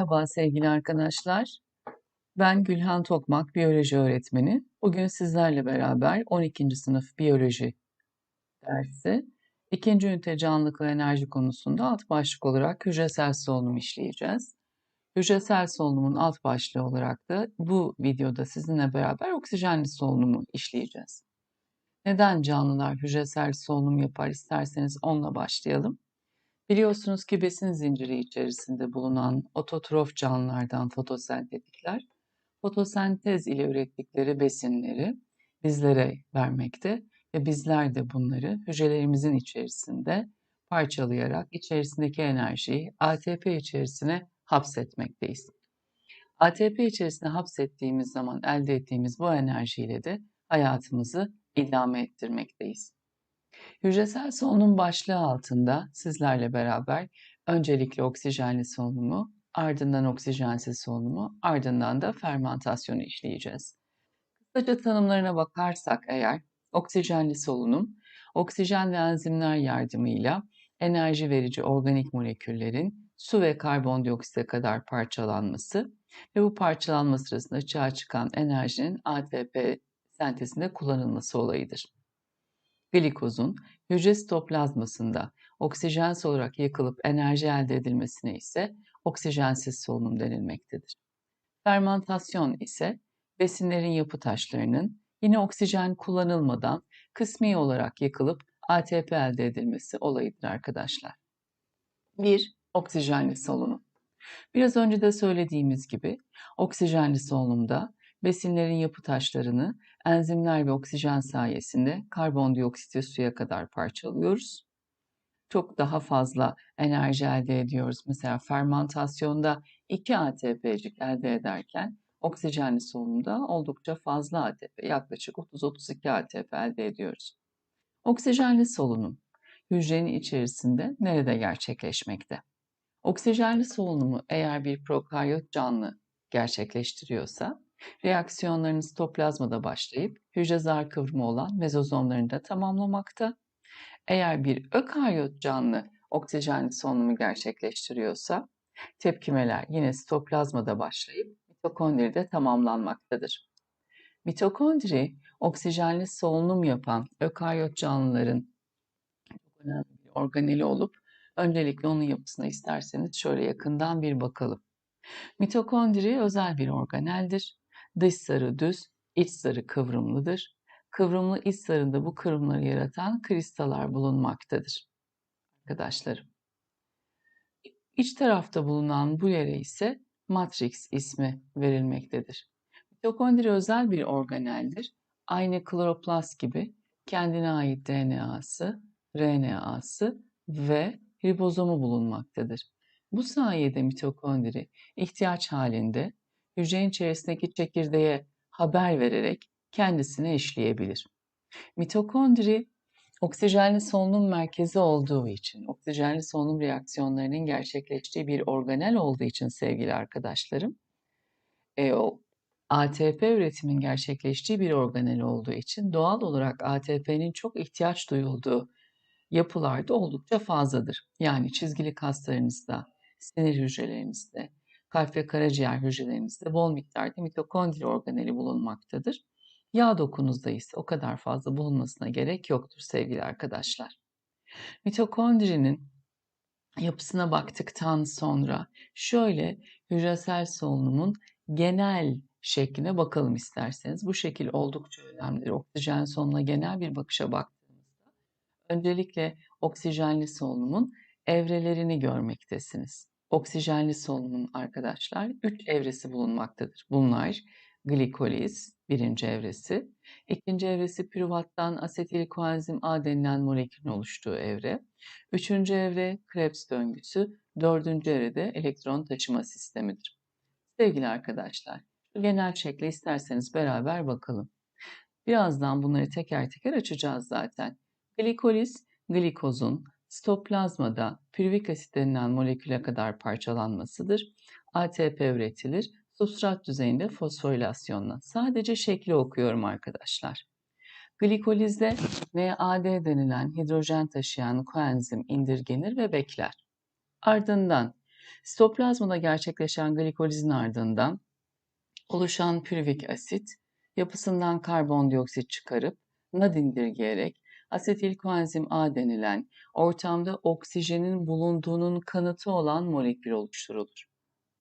Merhaba sevgili arkadaşlar. Ben Gülhan Tokmak, biyoloji öğretmeni. Bugün sizlerle beraber 12. sınıf biyoloji dersi, ikinci ünite canlılık ve enerji konusunda alt başlık olarak hücresel solunum işleyeceğiz. Hücresel solunumun alt başlığı olarak da bu videoda sizinle beraber oksijenli solunumu işleyeceğiz. Neden canlılar hücresel solunum yapar isterseniz onunla başlayalım. Biliyorsunuz ki besin zinciri içerisinde bulunan ototrof canlılardan fotosentetikler, fotosentez ile ürettikleri besinleri bizlere vermekte ve bizler de bunları hücrelerimizin içerisinde parçalayarak içerisindeki enerjiyi ATP içerisine hapsetmekteyiz. ATP içerisine hapsettiğimiz zaman elde ettiğimiz bu enerjiyle de hayatımızı idame ettirmekteyiz. Hücresel solunum başlığı altında sizlerle beraber öncelikle oksijenli solunumu, ardından oksijensiz solunumu, ardından da fermentasyonu işleyeceğiz. Kısaca tanımlarına bakarsak eğer oksijenli solunum, oksijen ve enzimler yardımıyla enerji verici organik moleküllerin su ve karbondioksite kadar parçalanması ve bu parçalanma sırasında açığa çıkan enerjinin ATP sentezinde kullanılması olayıdır. Glikozun hücre sitoplazmasında oksijensiz olarak yakılıp enerji elde edilmesine ise oksijensiz solunum denilmektedir. Fermentasyon ise besinlerin yapı taşlarının yine oksijen kullanılmadan kısmi olarak yakılıp ATP elde edilmesi olayıdır arkadaşlar. 1. Oksijenli solunum. Biraz önce de söylediğimiz gibi oksijenli solunumda besinlerin yapı taşlarını enzimler ve oksijen sayesinde karbondioksiti suya kadar parçalıyoruz. Çok daha fazla enerji elde ediyoruz. Mesela fermentasyonda 2 ATP'cik elde ederken oksijenli solunumda oldukça fazla ATP, yaklaşık 30-32 ATP elde ediyoruz. Oksijenli solunum hücrenin içerisinde nerede gerçekleşmekte? Oksijenli solunumu eğer bir prokaryot canlı gerçekleştiriyorsa Reaksiyonların sitoplazmada başlayıp hücre zar kıvrımı olan mezozomlarını da tamamlamakta. Eğer bir ökaryot canlı oksijenli solunumu gerçekleştiriyorsa tepkimeler yine sitoplazmada başlayıp mitokondride tamamlanmaktadır. Mitokondri oksijenli solunum yapan ökaryot canlıların önemli bir organeli olup öncelikle onun yapısına isterseniz şöyle yakından bir bakalım. Mitokondri özel bir organeldir. Dış sarı düz, iç sarı kıvrımlıdır. Kıvrımlı iç sarında bu kıvrımları yaratan kristallar bulunmaktadır. Arkadaşlarım. İç tarafta bulunan bu yere ise matrix ismi verilmektedir. Mitokondri özel bir organeldir. Aynı kloroplast gibi kendine ait DNA'sı, RNA'sı ve ribozomu bulunmaktadır. Bu sayede mitokondri ihtiyaç halinde hücrenin içerisindeki çekirdeğe haber vererek kendisine işleyebilir. Mitokondri oksijenli solunum merkezi olduğu için, oksijenli solunum reaksiyonlarının gerçekleştiği bir organel olduğu için sevgili arkadaşlarım, e, o ATP üretimin gerçekleştiği bir organel olduğu için doğal olarak ATP'nin çok ihtiyaç duyulduğu yapılarda oldukça fazladır. Yani çizgili kaslarınızda, sinir hücrelerinizde, kalp ve karaciğer hücrelerimizde bol miktarda mitokondri organeli bulunmaktadır. Yağ dokunuzda ise o kadar fazla bulunmasına gerek yoktur sevgili arkadaşlar. Mitokondrinin yapısına baktıktan sonra şöyle hücresel solunumun genel şekline bakalım isterseniz. Bu şekil oldukça önemlidir. Oksijen solunumuna genel bir bakışa baktığımızda öncelikle oksijenli solunumun evrelerini görmektesiniz oksijenli solunumun arkadaşlar 3 evresi bulunmaktadır. Bunlar glikoliz birinci evresi, ikinci evresi pürüvattan asetil koenzim A denilen molekülün oluştuğu evre, üçüncü evre Krebs döngüsü, dördüncü evrede elektron taşıma sistemidir. Sevgili arkadaşlar, genel şekle isterseniz beraber bakalım. Birazdan bunları teker teker açacağız zaten. Glikoliz, glikozun Sitoplazmada pürvik asit denilen moleküle kadar parçalanmasıdır. ATP üretilir. Substrat düzeyinde fosforilasyonla. Sadece şekli okuyorum arkadaşlar. Glikolizde NAD denilen hidrojen taşıyan koenzim indirgenir ve bekler. Ardından Sitoplazmada gerçekleşen glikolizin ardından oluşan pürüvik asit yapısından karbondioksit çıkarıp NAD indirgeyerek asetil koenzim A denilen ortamda oksijenin bulunduğunun kanıtı olan molekül oluşturulur.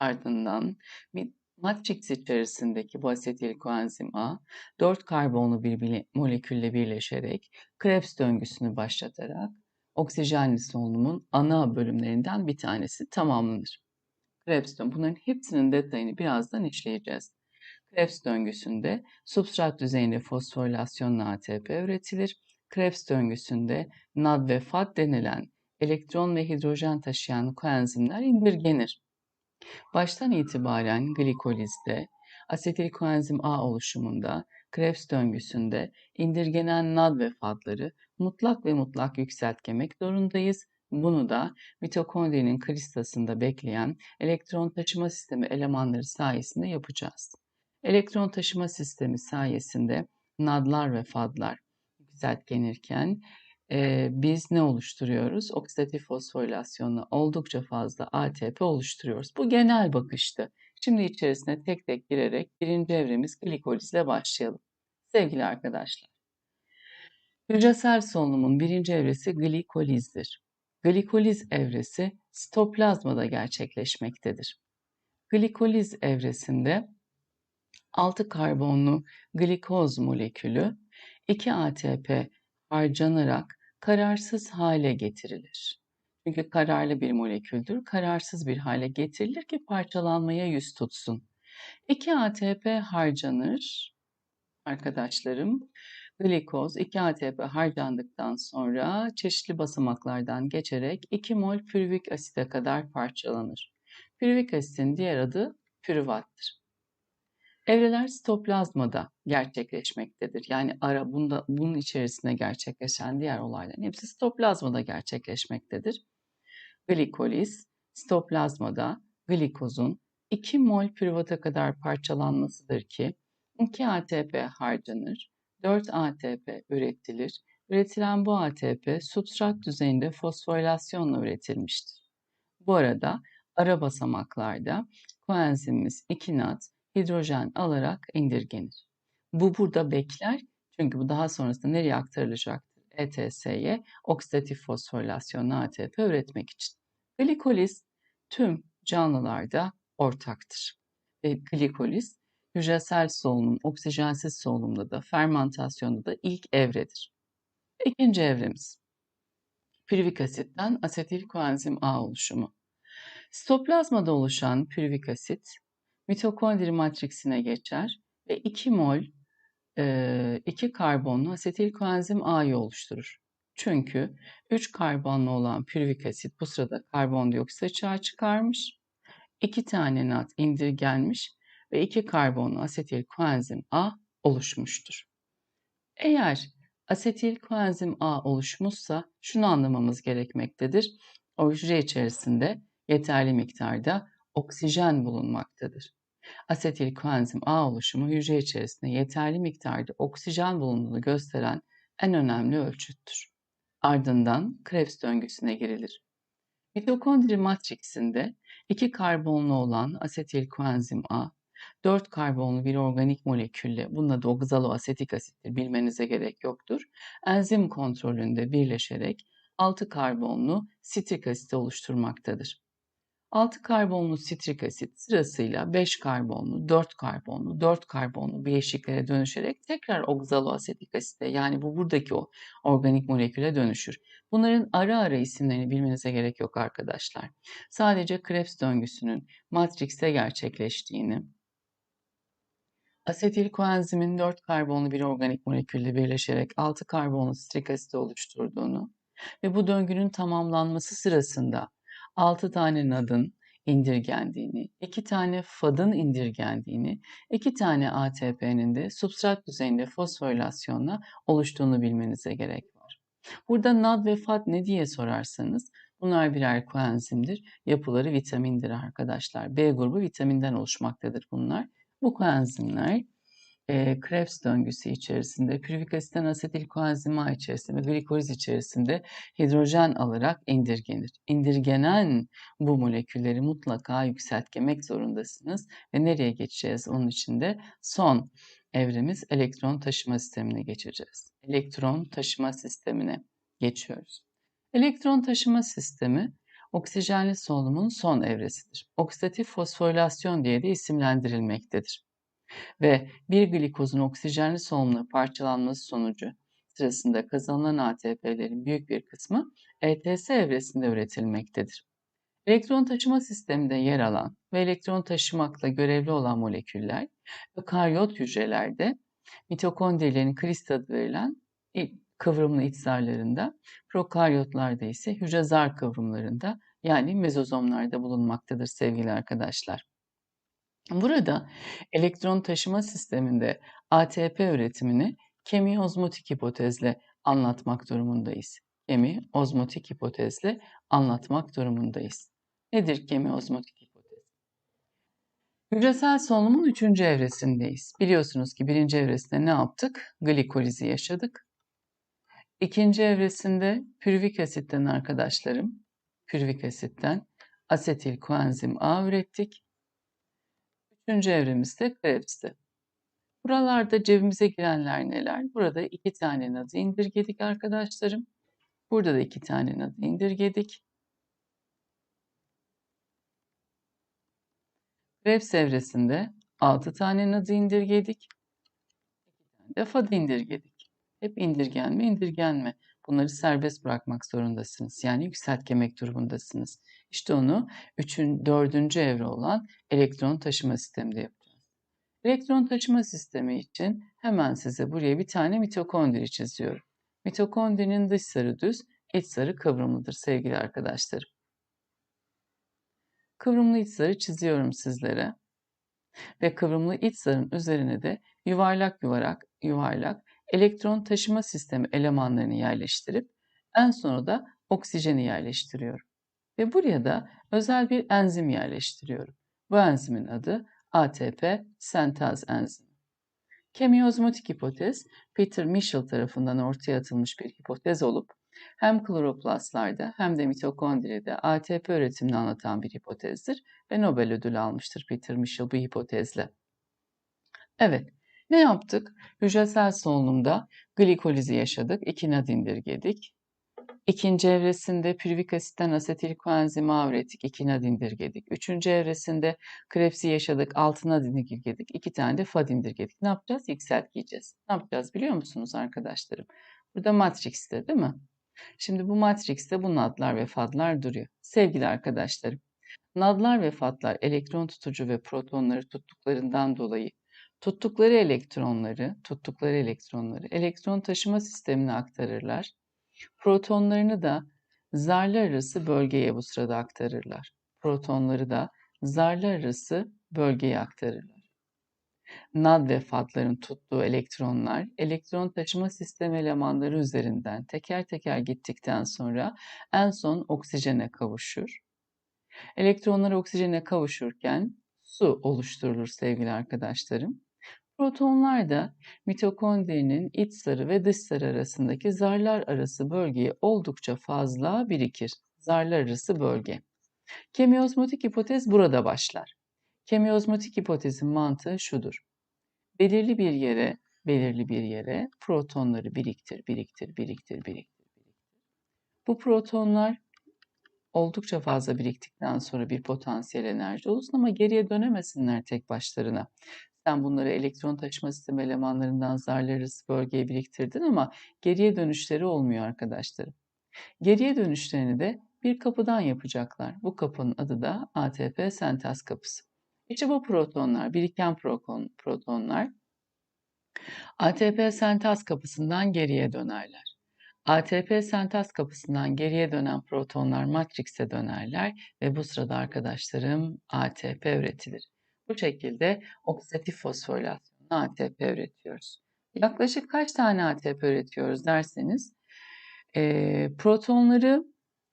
Ardından bir matrix içerisindeki bu asetil koenzim A 4 karbonlu bir molekülle birleşerek Krebs döngüsünü başlatarak oksijenli solunumun ana bölümlerinden bir tanesi tamamlanır. Krebs döngüsü bunların hepsinin detayını birazdan işleyeceğiz. Krebs döngüsünde substrat düzeyinde fosforilasyonla ATP üretilir. Krebs döngüsünde NAD ve FAD denilen elektron ve hidrojen taşıyan koenzimler indirgenir. Baştan itibaren glikolizde, asetil koenzim A oluşumunda, Krebs döngüsünde indirgenen NAD ve FAD'ları mutlak ve mutlak yükseltgemek zorundayız. Bunu da mitokondrinin kristasında bekleyen elektron taşıma sistemi elemanları sayesinde yapacağız. Elektron taşıma sistemi sayesinde NAD'lar ve FAD'lar yükseltgenirken e, biz ne oluşturuyoruz? Oksidatif fosforilasyonla oldukça fazla ATP oluşturuyoruz. Bu genel bakıştı. Şimdi içerisine tek tek girerek birinci evremiz glikolizle başlayalım. Sevgili arkadaşlar, hücresel solunumun birinci evresi glikolizdir. Glikoliz evresi sitoplazmada gerçekleşmektedir. Glikoliz evresinde 6 karbonlu glikoz molekülü 2 ATP harcanarak kararsız hale getirilir. Çünkü kararlı bir moleküldür. Kararsız bir hale getirilir ki parçalanmaya yüz tutsun. 2 ATP harcanır arkadaşlarım. Glikoz 2 ATP harcandıktan sonra çeşitli basamaklardan geçerek 2 mol pürüvik asite kadar parçalanır. Pürüvik asitin diğer adı pürüvattır. Evreler sitoplazmada gerçekleşmektedir. Yani ara bunda bunun içerisinde gerçekleşen diğer olayların hepsi sitoplazmada gerçekleşmektedir. Glikoliz sitoplazmada glikozun 2 mol pürüvata kadar parçalanmasıdır ki 2 ATP harcanır, 4 ATP üretilir. Üretilen bu ATP substrat düzeyinde fosforilasyonla üretilmiştir. Bu arada ara basamaklarda koenzimimiz 2 NAD hidrojen alarak indirgenir. Bu burada bekler çünkü bu daha sonrasında nereye aktarılacaktır? ETS'ye oksidatif fosforilasyonlu ATP üretmek için. Glikoliz tüm canlılarda ortaktır. Ve glikoliz hücresel solunum, oksijensiz solunumda da, fermentasyonda da ilk evredir. İkinci evremiz. Pürvik asitten asetil koenzim A oluşumu. Sitoplazmada oluşan pürvik asit mitokondri matriksine geçer ve 2 mol 2 karbonlu asetil koenzim A'yı oluşturur. Çünkü 3 karbonlu olan pürvik asit bu sırada karbondioksit açığa çıkarmış. 2 tane NAD indirgenmiş ve 2 karbonlu asetil koenzim A oluşmuştur. Eğer asetil koenzim A oluşmuşsa şunu anlamamız gerekmektedir. O hücre içerisinde yeterli miktarda oksijen bulunmaktadır. Asetil koenzim A oluşumu hücre içerisinde yeterli miktarda oksijen bulunduğunu gösteren en önemli ölçüttür. Ardından Krebs döngüsüne girilir. Mitokondri matriksinde iki karbonlu olan asetil koenzim A, 4 karbonlu bir organik molekülle, bunun adı oxaloasetik asittir, bilmenize gerek yoktur. Enzim kontrolünde birleşerek 6 karbonlu sitrik asit oluşturmaktadır. 6 karbonlu sitrik asit sırasıyla 5 karbonlu, 4 karbonlu, 4 karbonlu bileşiklere dönüşerek tekrar oksaloasetik asite yani bu buradaki o organik moleküle dönüşür. Bunların ara ara isimlerini bilmenize gerek yok arkadaşlar. Sadece Krebs döngüsünün matrikste gerçekleştiğini, asetil koenzimin 4 karbonlu bir organik molekülle birleşerek 6 karbonlu sitrik asit oluşturduğunu ve bu döngünün tamamlanması sırasında 6 tane NAD'ın indirgendiğini, 2 tane FAD'ın indirgendiğini, 2 tane ATP'nin de substrat düzeyinde fosforilasyonla oluştuğunu bilmenize gerek var. Burada NAD ve FAD ne diye sorarsanız bunlar birer koenzimdir. Yapıları vitamindir arkadaşlar. B grubu vitaminden oluşmaktadır bunlar. Bu koenzimler e, Krebs döngüsü içerisinde, pürvik asitten asetil koenzima içerisinde ve glikoliz içerisinde hidrojen alarak indirgenir. İndirgenen bu molekülleri mutlaka yükseltgemek zorundasınız ve nereye geçeceğiz onun için de son evremiz elektron taşıma sistemine geçeceğiz. Elektron taşıma sistemine geçiyoruz. Elektron taşıma sistemi oksijenli solunumun son evresidir. Oksidatif fosforilasyon diye de isimlendirilmektedir. Ve bir glikozun oksijenli solunumuna parçalanması sonucu sırasında kazanılan ATP'lerin büyük bir kısmı ETS evresinde üretilmektedir. Elektron taşıma sisteminde yer alan ve elektron taşımakla görevli olan moleküller ökaryot hücrelerde mitokondrilerin krist adı verilen kıvrımlı iç zarlarında, prokaryotlarda ise hücre zar kıvrımlarında yani mezozomlarda bulunmaktadır sevgili arkadaşlar. Burada elektron taşıma sisteminde ATP üretimini kemi-ozmotik hipotezle anlatmak durumundayız. Kemi-ozmotik hipotezle anlatmak durumundayız. Nedir kemi-ozmotik hipotez? Hücresel solunumun üçüncü evresindeyiz. Biliyorsunuz ki birinci evresinde ne yaptık? Glikolizi yaşadık. İkinci evresinde pürvik asitten arkadaşlarım, pürvik asitten asetil koenzim A ürettik. Üçüncü evremizde Krebs'ti. Buralarda cebimize girenler neler? Burada iki tane nadı indirgedik arkadaşlarım. Burada da iki tane nadı indirgedik. Krebs evresinde altı tane nadı indirgedik. İki tane de FAD indirgedik. Hep indirgenme, indirgenme. Bunları serbest bırakmak zorundasınız. Yani yükseltgemek durumundasınız. İşte onu üçün, dördüncü evre olan elektron taşıma sisteminde yapacağız. Elektron taşıma sistemi için hemen size buraya bir tane mitokondri çiziyorum. Mitokondrinin dış sarı düz, iç sarı kıvrımlıdır sevgili arkadaşlarım. Kıvrımlı iç sarı çiziyorum sizlere. Ve kıvrımlı iç zarın üzerine de yuvarlak yuvarlak yuvarlak elektron taşıma sistemi elemanlarını yerleştirip en sonra da oksijeni yerleştiriyorum. Ve buraya da özel bir enzim yerleştiriyorum. Bu enzimin adı ATP sentaz enzimi. Kemiozmotik hipotez, Peter Michel tarafından ortaya atılmış bir hipotez olup hem kloroplastlarda hem de mitokondride ATP üretimini anlatan bir hipotezdir ve Nobel ödülü almıştır Peter Michel bu hipotezle. Evet, ne yaptık? Hücresel solunumda glikolizi yaşadık. 2 nad indirgedik. İkinci evresinde pürvik asitten asetil koenzim A ürettik. 2 nad indirgedik. Üçüncü evresinde krepsi yaşadık. 6 nad indirgedik. 2 tane de fad indirgedik. Ne yapacağız? Yükseltgeyeceğiz. Ne yapacağız biliyor musunuz arkadaşlarım? Burada matrixte değil mi? Şimdi bu matrixte bu nadlar ve fadlar duruyor. Sevgili arkadaşlarım, nadlar ve fadlar elektron tutucu ve protonları tuttuklarından dolayı tuttukları elektronları, tuttukları elektronları elektron taşıma sistemine aktarırlar. Protonlarını da zarlar arası bölgeye bu sırada aktarırlar. Protonları da zarlar arası bölgeye aktarırlar. NAD ve FAD'ların tuttuğu elektronlar elektron taşıma sistemi elemanları üzerinden teker teker gittikten sonra en son oksijene kavuşur. Elektronlar oksijene kavuşurken su oluşturulur sevgili arkadaşlarım. Protonlar da mitokondrinin iç sarı ve dış sarı arasındaki zarlar arası bölgeye oldukça fazla birikir. Zarlar arası bölge. Kemiozmotik hipotez burada başlar. Kemiozmotik hipotezin mantığı şudur. Belirli bir yere, belirli bir yere protonları biriktir, biriktir, biriktir, biriktir. Bu protonlar oldukça fazla biriktikten sonra bir potansiyel enerji olsun ama geriye dönemesinler tek başlarına. Sen bunları elektron taşıma sistemi elemanlarından zarlar arası bölgeye biriktirdin ama geriye dönüşleri olmuyor arkadaşlarım. Geriye dönüşlerini de bir kapıdan yapacaklar. Bu kapının adı da ATP sentez kapısı. İşte bu protonlar, biriken protonlar ATP sentez kapısından geriye dönerler. ATP sentez kapısından geriye dönen protonlar matrikse dönerler ve bu sırada arkadaşlarım ATP üretilir. Bu şekilde oksidatif fosforilasyonla ATP üretiyoruz. Yaklaşık kaç tane ATP üretiyoruz derseniz e, protonları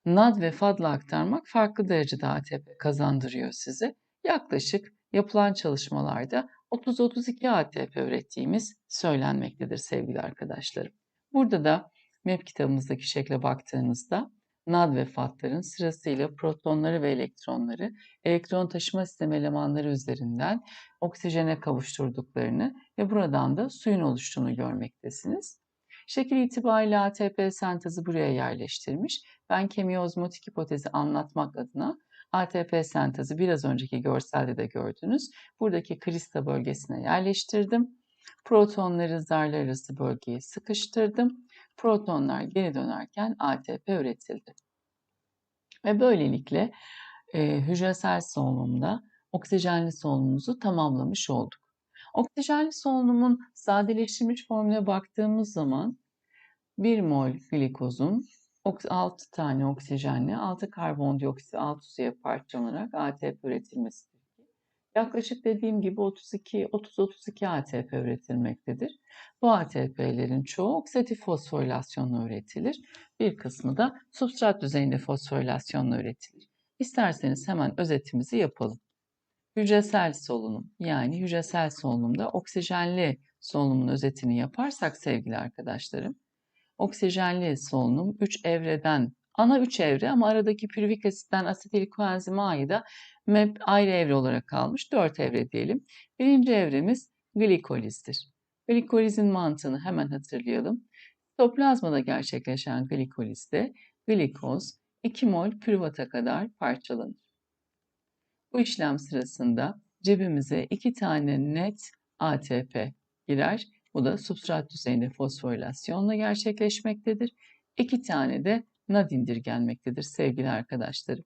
NAD ve FAD'la aktarmak farklı derecede ATP kazandırıyor size. Yaklaşık yapılan çalışmalarda 30-32 ATP ürettiğimiz söylenmektedir sevgili arkadaşlarım. Burada da MEP kitabımızdaki şekle baktığınızda NAD ve FAT'ların sırasıyla protonları ve elektronları elektron taşıma sistemi elemanları üzerinden oksijene kavuşturduklarını ve buradan da suyun oluştuğunu görmektesiniz. Şekil itibariyle ATP sentezi buraya yerleştirmiş. Ben kemiozmotik hipotezi anlatmak adına ATP sentezi biraz önceki görselde de gördünüz. Buradaki krista bölgesine yerleştirdim. Protonları zarlar arası bölgeye sıkıştırdım. Protonlar geri dönerken ATP üretildi. Ve böylelikle e, hücresel solunumda oksijenli solunumumuzu tamamlamış olduk. Oksijenli solunumun sadeleştirilmiş formüle baktığımız zaman 1 mol glikozun 6 tane oksijenle 6 karbondioksit 6 suya parçalanarak ATP üretilmesidir. Yaklaşık dediğim gibi 32 30-32 ATP üretilmektedir. Bu ATP'lerin çoğu oksidatif fosforilasyonla üretilir. Bir kısmı da substrat düzeyinde fosforilasyonla üretilir. İsterseniz hemen özetimizi yapalım. Hücresel solunum yani hücresel solunumda oksijenli solunumun özetini yaparsak sevgili arkadaşlarım oksijenli solunum 3 evreden ana 3 evre ama aradaki pürvik asitten asetil koenzim A'yı da MEP ayrı evre olarak kalmış 4 evre diyelim. Birinci evremiz glikolizdir. Glikolizin mantığını hemen hatırlayalım. Sitoplazmada gerçekleşen glikolizde glikoz 2 mol pürüvata kadar parçalanır. Bu işlem sırasında cebimize 2 tane net ATP girer bu da substrat düzeyinde fosforilasyonla gerçekleşmektedir. İki tane de NAD indirgenmektedir sevgili arkadaşlarım.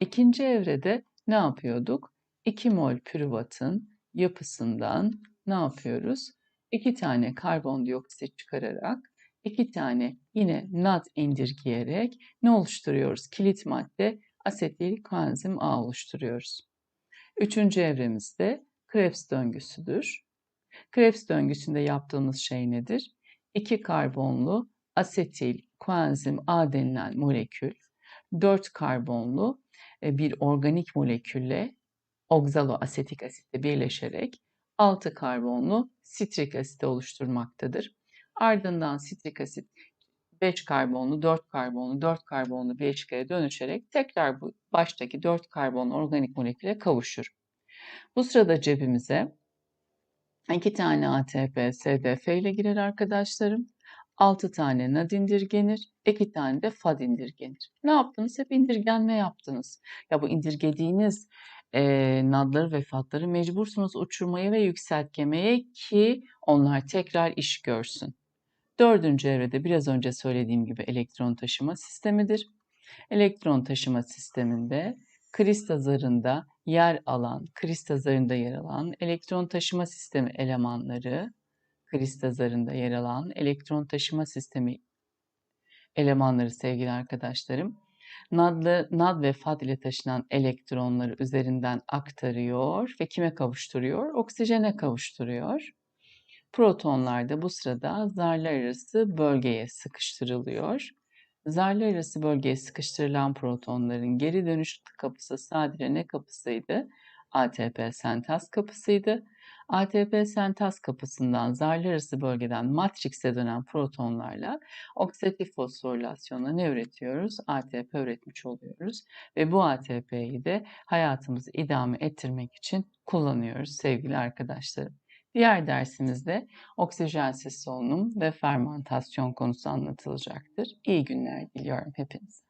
İkinci evrede ne yapıyorduk? 2 mol pürüvatın yapısından ne yapıyoruz? 2 tane karbondioksit çıkararak, 2 tane yine NAD indirgeyerek ne oluşturuyoruz? Kilit madde asetil koenzim A oluşturuyoruz. Üçüncü evremizde Krebs döngüsüdür. Krebs döngüsünde yaptığımız şey nedir? İki karbonlu asetil koenzim A denilen molekül, dört karbonlu e, bir organik molekülle oksaloasetik asitle birleşerek 6 karbonlu sitrik asit oluşturmaktadır. Ardından sitrik asit 5 karbonlu, 4 karbonlu, 4 karbonlu bileşiklere dönüşerek tekrar bu baştaki 4 karbonlu organik moleküle kavuşur. Bu sırada cebimize 2 tane ATP, SDF ile girer arkadaşlarım. 6 tane NAD indirgenir, 2 tane de FAD indirgenir. Ne yaptınız? Hep indirgenme yaptınız. Ya bu indirgediğiniz e, NAD'ları ve FAD'ları mecbursunuz uçurmaya ve yükseltmeye ki onlar tekrar iş görsün. Dördüncü evrede biraz önce söylediğim gibi elektron taşıma sistemidir. Elektron taşıma sisteminde krista zarında yer alan, krista zarında yer alan elektron taşıma sistemi elemanları, krista zarında yer alan elektron taşıma sistemi elemanları sevgili arkadaşlarım, NAD'lı, NAD ve FAD ile taşınan elektronları üzerinden aktarıyor ve kime kavuşturuyor? Oksijene kavuşturuyor. Protonlar da bu sırada zarlar arası bölgeye sıkıştırılıyor. Zarlar arası bölgeye sıkıştırılan protonların geri dönüş kapısı sadece ne kapısıydı? ATP sentaz kapısıydı. ATP sentaz kapısından zarlar arası bölgeden matrikse dönen protonlarla oksidatif fosforilasyonla ne üretiyoruz? ATP üretmiş oluyoruz. Ve bu ATP'yi de hayatımızı idame ettirmek için kullanıyoruz sevgili arkadaşlarım. Diğer dersimizde oksijensiz solunum ve fermentasyon konusu anlatılacaktır. İyi günler diliyorum hepinize.